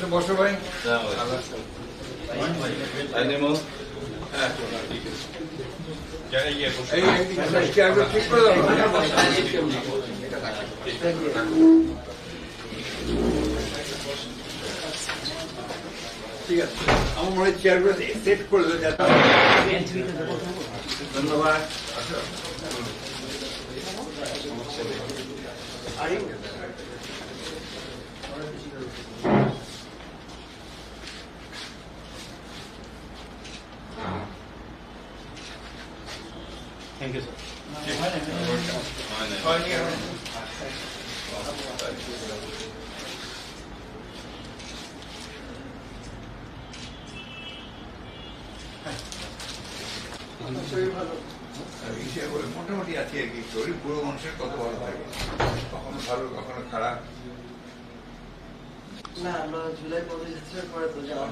আচ্ছা বসো ভাই. এই ঠিক আছে। আমার মনে হয় চেয়ারগুলো সেট করে দেবে যাতে ধন্যবাদ। ইসে বলে মোটামুটি আছি আর কি শরীর পুরো মানুষের কত ভালো থাকে কখনো ভালো কখনো খারাপ না আমরা জুলাই পরে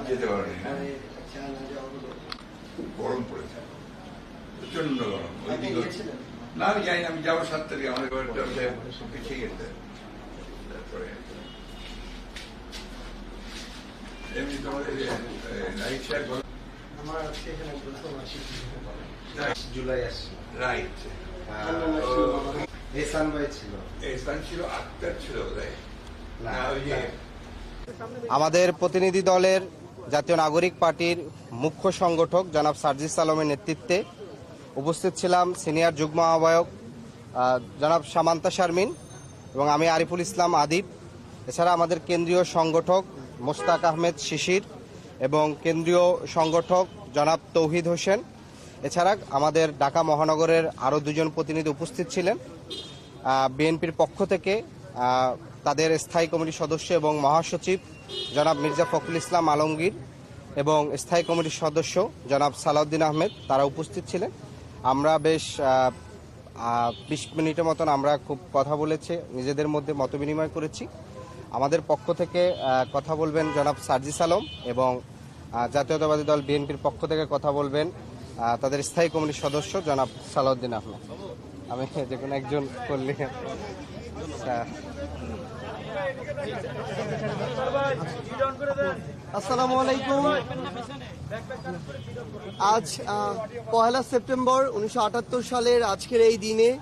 যেতে পারিনি খুব গরম পড়েছে। প্রচণ্ড গরম ওইদিকে না আমি যাই না আমি যাব সাত তারিখে আমাদের পিছিয়ে গেছে। তারপরে এমনি তোমাদের রাইট সাইড আমার আজকে এখানে প্রথম আসি জুলাই আসছে। রাইট। এসান ভাই ছিল? এই ছিল। আক্তার ছিল বোধহয়। না, না ওই যে আমাদের প্রতিনিধি দলের জাতীয় নাগরিক পার্টির মুখ্য সংগঠক জনাব সার্জিস আলমের নেতৃত্বে উপস্থিত ছিলাম সিনিয়র যুগ্ম আহ্বায়ক জনাব সামান্তা শারমিন এবং আমি আরিফুল ইসলাম আদিব। এছাড়া আমাদের কেন্দ্রীয় সংগঠক মোস্তাক আহমেদ শিশির এবং কেন্দ্রীয় সংগঠক জনাব তৌহিদ হোসেন। এছাড়া আমাদের ঢাকা মহানগরের আরও দুজন প্রতিনিধি উপস্থিত ছিলেন। বিএনপির পক্ষ থেকে তাদের স্থায়ী কমিটির সদস্য এবং মহাসচিব জনাব মির্জা ফখরুল ইসলাম আলমগীর এবং স্থায়ী কমিটির সদস্য জনাব সালাউদ্দিন আহমেদ, তারা উপস্থিত ছিলেন। আমরা বেশ বিশ মিনিটের মতন আমরা খুব কথা বলেছি নিজেদের মধ্যে মতবিনিময় করেছি আমাদের পক্ষ থেকে কথা বলবেন জনাব সার্জিস আলম এবং জাতীয়তাবাদী দল বিএনপির পক্ষ থেকে কথা বলবেন তাদের স্থায়ী কমিটির সদস্য জনাব সালাউদ্দিন আহমেদ আমি যে কোনো একজন করলে আচ্ছা। আসসালামু আলাইকুম। আজ পয়লা সেপ্টেম্বর উনিশশো আটাত্তর সালের আজকের এই দিনে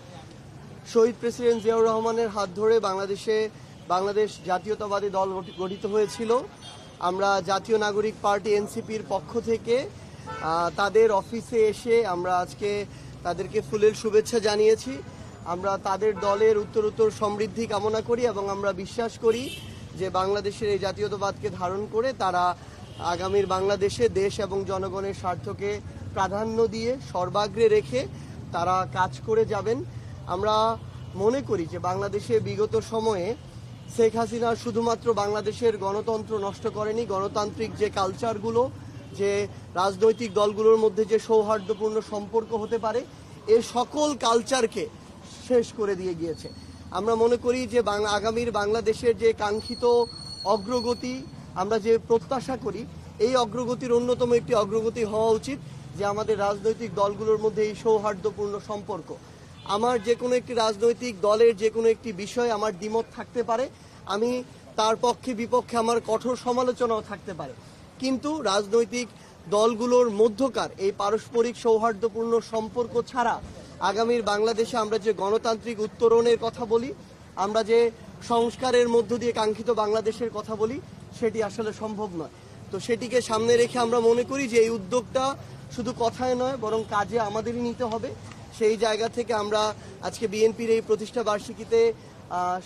শহীদ প্রেসিডেন্ট জিয়াউর রহমানের হাত ধরে বাংলাদেশে বাংলাদেশ জাতীয়তাবাদী দল গঠি- গঠিত হয়েছিল। আমরা জাতীয় নাগরিক পার্টি এনসিপির পক্ষ থেকে তাদের অফিসে এসে আমরা আজকে তাদেরকে ফুলের শুভেচ্ছা জানিয়েছি। আমরা তাদের দলের উত্তরোত্তর সমৃদ্ধি কামনা করি এবং আমরা বিশ্বাস করি যে বাংলাদেশের এই জাতীয়তাবাদকে ধারণ করে তারা আগামীর বাংলাদেশে দেশ এবং জনগণের স্বার্থকে প্রাধান্য দিয়ে সর্বাগ্রে রেখে তারা কাজ করে যাবেন। আমরা মনে করি যে বাংলাদেশে বিগত সময়ে শেখ হাসিনা শুধুমাত্র বাংলাদেশের গণতন্ত্র নষ্ট করেনি, গণতান্ত্রিক যে কালচারগুলো, যে রাজনৈতিক দলগুলোর মধ্যে যে সৌহার্দ্যপূর্ণ সম্পর্ক হতে পারে, এ সকল কালচারকে শেষ করে দিয়ে গিয়েছে। আমরা মনে করি যে বাংলা আগামীর বাংলাদেশের যে কাঙ্ক্ষিত অগ্রগতি আমরা যে প্রত্যাশা করি, এই অগ্রগতির অন্যতম একটি অগ্রগতি হওয়া উচিত যে আমাদের রাজনৈতিক দলগুলোর মধ্যে এই সৌহার্দ্যপূর্ণ সম্পর্ক। আমার যে কোনো একটি রাজনৈতিক দলের যে কোনো একটি বিষয় আমার দ্বিমত থাকতে পারে, আমি তার পক্ষে বিপক্ষে আমার কঠোর সমালোচনাও থাকতে পারে। কিন্তু রাজনৈতিক দলগুলোর মধ্যকার এই পারস্পরিক সৌহার্দ্যপূর্ণ সম্পর্ক ছাড়া আগামীর বাংলাদেশে আমরা যে গণতান্ত্রিক উত্তরণের কথা বলি, আমরা যে সংস্কারের মধ্য দিয়ে কাঙ্ক্ষিত বাংলাদেশের কথা বলি, সেটি আসলে সম্ভব নয়। তো সেটিকে সামনে রেখে আমরা মনে করি যে এই উদ্যোগটা শুধু কথায় নয়, বরং কাজে আমাদেরই নিতে হবে। সেই জায়গা থেকে আমরা আজকে বিএনপির এই প্রতিষ্ঠা বার্ষিকীতে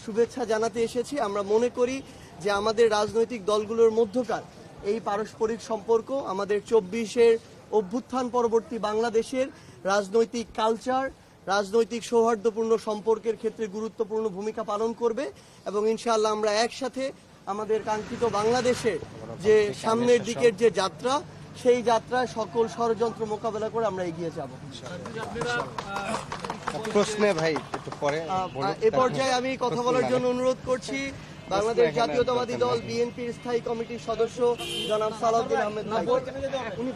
শুভেচ্ছা জানাতে এসেছি। আমরা মনে করি যে আমাদের রাজনৈতিক দলগুলোর মধ্যকার এই পারস্পরিক সম্পর্ক, আমাদের চব্বিশের অভ্যুত্থান পরবর্তী বাংলাদেশের রাজনৈতিক কালচার রাজনৈতিক সৌহার্দ্যপূর্ণ সম্পর্কের ক্ষেত্রে গুরুত্বপূর্ণ ভূমিকা পালন করবে এবং ইনশাআল্লাহ আমরা একসাথে আমাদের কাঙ্ক্ষিত বাংলাদেশের যে সামনের দিকের যে যাত্রা সেই যাত্রায় সকল ষড়যন্ত্র মোকাবেলা করে আমরা এগিয়ে যাব। প্রশ্নে ভাই একটু পরে এ পর্যায়ে আমি কথা বলার জন্য অনুরোধ করছি বাংলাদেশ জাতীয়তাবাদী দল বিএনপির স্থায়ী কমিটির সদস্য জনাব সালাউদ্দিন আহমেদ উনি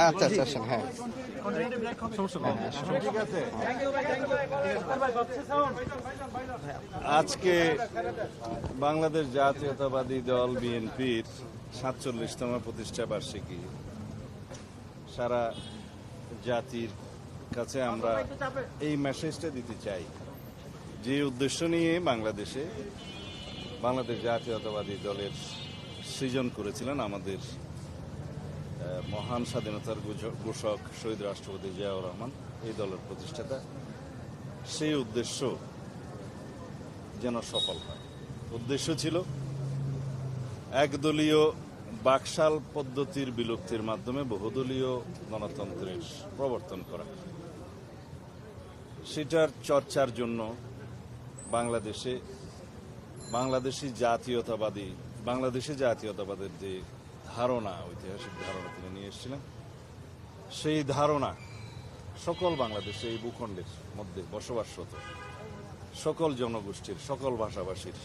আচ্ছা আচ্ছা হ্যাঁ। আজকে বাংলাদেশ জাতীয়তাবাদী দল বিএনপির সাতচল্লিশতম প্রতিষ্ঠা বার্ষিকী। সারা জাতির কাছে আমরা এই মেসেজটা দিতে চাই। যে উদ্দেশ্য নিয়ে বাংলাদেশে, বাংলাদেশ জাতীয়তাবাদী দলের সৃজন করেছিলেন আমাদের মহান স্বাধীনতার ঘোষ- ঘোষক শহীদ রাষ্ট্রপতি জিয়াউর রহমান, এই দলের প্রতিষ্ঠাতা। সেই উদ্দেশ্য যেন সফল হয়। উদ্দেশ্য ছিল একদলীয় বাকশাল পদ্ধতির বিলুপ্তির মাধ্যমে বহুদলীয় গণতন্ত্রের প্রবর্তন করা। সেটার চর্চার জন্য বাংলাদেশে, বাংলাদেশি জাতীয়তাবাদী, বাংলাদেশি জাতীয়তাবাদের যে ধারণা, ঐতিহাসিক ধারণা তিনি নিয়ে এসেছিলেন, সেই ধারণা সকল বাংলাদেশে এই ভূখণ্ডের মধ্যে বসবাসরত সকল জনগোষ্ঠীর, সকল ভাষাভাষীর,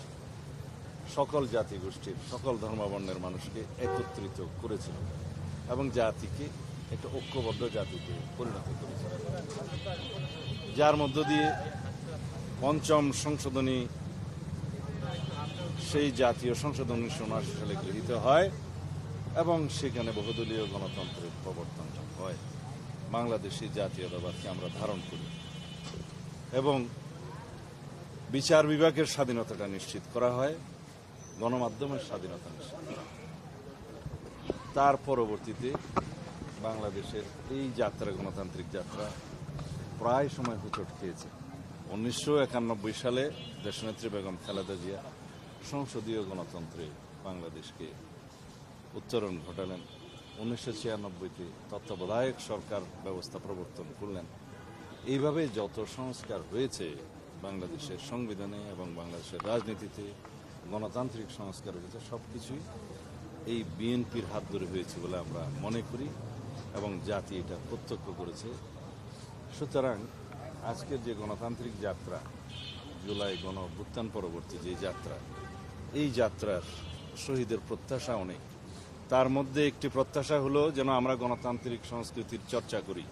সকল জাতিগোষ্ঠীর, সকল ধর্মাবর্ণের মানুষকে একত্রিত করেছিল এবং জাতিকে, একটা ঐক্যবদ্ধ জাতিতে পরিণত করেছিল। যার মধ্য দিয়ে পঞ্চম সংশোধনী সেই জাতীয় সংশোধনী উনিশশো উনআশি সালে গৃহীত হয় এবং সেখানে বহুদলীয় গণতন্ত্রের প্রবর্তন হয় বাংলাদেশি জাতীয়তাবাদকে আমরা ধারণ করি এবং বিচার বিভাগের স্বাধীনতাটা নিশ্চিত করা হয়, গণমাধ্যমের স্বাধীনতা নিশ্চিত করা। তার পরবর্তীতে বাংলাদেশের এই যাত্রা, গণতান্ত্রিক যাত্রা প্রায় সময় হুচট খেয়েছে। উনিশশো একানব্বই সালে দেশনেত্রী বেগম খালেদা জিয়া সংসদীয় গণতন্ত্রে বাংলাদেশকে উত্তরণ ঘটালেন। উনিশশো ছিয়ানব্বইতে তত্ত্বাবধায়ক সরকার ব্যবস্থা প্রবর্তন করলেন। এইভাবে যত সংস্কার হয়েছে বাংলাদেশের সংবিধানে এবং বাংলাদেশের রাজনীতিতে, গণতান্ত্রিক সংস্কার হয়েছে সব কিছুই এই বিএনপির হাত ধরে হয়েছে বলে আমরা মনে করি এবং জাতি এটা প্রত্যক্ষ করেছে। সুতরাং আজকের যে গণতান্ত্রিক যাত্রা, জুলাই গণ অভ্যুত্থান পরবর্তী যে যাত্রা, এই যাত্রার শহীদের প্রত্যাশা অনেক। তার মধ্যে একটি প্রত্যাশা হলো যেন আমরা গণতান্ত্রিক সংস্কৃতির চর্চা করি,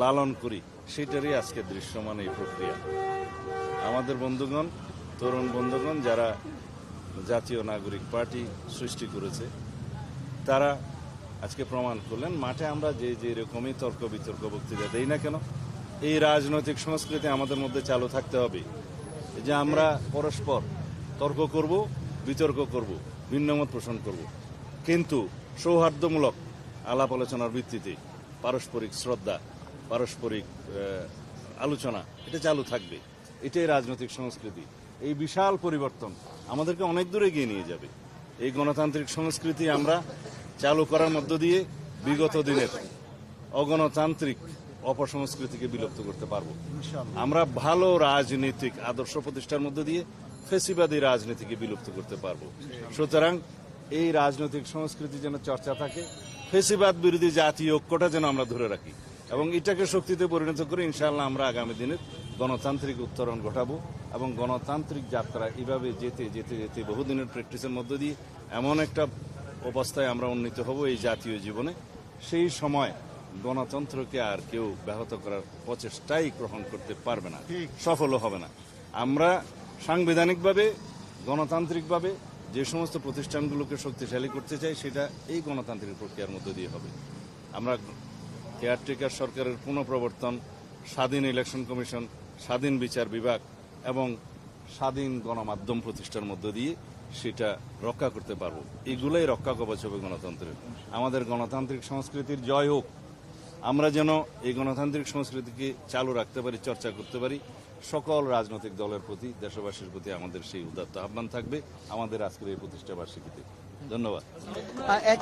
লালন করি, সেটারই আজকে দৃশ্যমান এই প্রক্রিয়া। আমাদের বন্ধুগণ, তরুণ বন্ধুগণ, যারা জাতীয় নাগরিক পার্টি সৃষ্টি করেছে, তারা আজকে প্রমাণ করলেন, মাঠে আমরা যে যে রকমই তর্ক বিতর্ক, বক্তৃতা দেই না কেন, এই রাজনৈতিক সংস্কৃতি আমাদের মধ্যে চালু থাকতে হবে। যে আমরা পরস্পর তর্ক করব, বিতর্ক করব, ভিন্নমত পোষণ করব। কিন্তু সৌহার্দ্যমূলক আলাপ আলোচনার ভিত্তিতে পারস্পরিক শ্রদ্ধা, পারস্পরিক আলোচনা, এটা চালু থাকবে। এটাই রাজনৈতিক সংস্কৃতি। এই বিশাল পরিবর্তন আমাদেরকে অনেক দূরে এগিয়ে নিয়ে যাবে। এই গণতান্ত্রিক সংস্কৃতি আমরা চালু করার মধ্য দিয়ে বিগত দিনের অগণতান্ত্রিক অপসংস্কৃতিকে বিলুপ্ত করতে পারব। আমরা ভালো রাজনৈতিক আদর্শ প্রতিষ্ঠার মধ্য দিয়ে ফেসিবাদী রাজনীতিকে বিলুপ্ত করতে পারব। সুতরাং এই রাজনৈতিক সংস্কৃতি যেন চর্চা থাকে ফেসিবাদ বিরোধী জাতীয় ঐক্যটা যেন আমরা ধরে রাখি এবং এটাকে শক্তিতে পরিণত করে ইনশাআল্লাহ আমরা আগামী দিনে গণতান্ত্রিক উত্তরণ ঘটাবো এবং গণতান্ত্রিক যাত্রা এভাবে যেতে যেতে যেতে বহুদিনের প্র্যাকটিসের মধ্য দিয়ে এমন একটা অবস্থায় আমরা উন্নীত হব এই জাতীয় জীবনে। সেই সময় গণতন্ত্রকে আর কেউ ব্যাহত করার প্রচেষ্টাই গ্রহণ করতে পারবে না সফলও হবে না। আমরা সাংবিধানিকভাবে গণতান্ত্রিকভাবে যে সমস্ত প্রতিষ্ঠানগুলোকে শক্তিশালী করতে চাই সেটা এই গণতান্ত্রিক প্রক্রিয়ার মধ্য দিয়ে হবে। আমরা কেয়ারটেকার সরকারের পুনঃপ্রবর্তন স্বাধীন ইলেকশন কমিশন স্বাধীন বিচার বিভাগ এবং স্বাধীন গণমাধ্যম প্রতিষ্ঠার মধ্য দিয়ে সেটা রক্ষা করতে পারব। এগুলোই রক্ষা কবচ হবে গণতন্ত্রের আমাদের গণতান্ত্রিক সংস্কৃতির জয় হোক, আমরা যেন এই গণতান্ত্রিক সংস্কৃতিকে চালু রাখতে পারি, চর্চা করতে পারি। সকল রাজনৈতিক দলের প্রতি, দেশবাসীর প্রতি আমাদের সেই উদাত্ত আহ্বান থাকবে। আমাদের আজকের এই প্রতিষ্ঠা বার্ষিকীতে ধন্যবাদ এক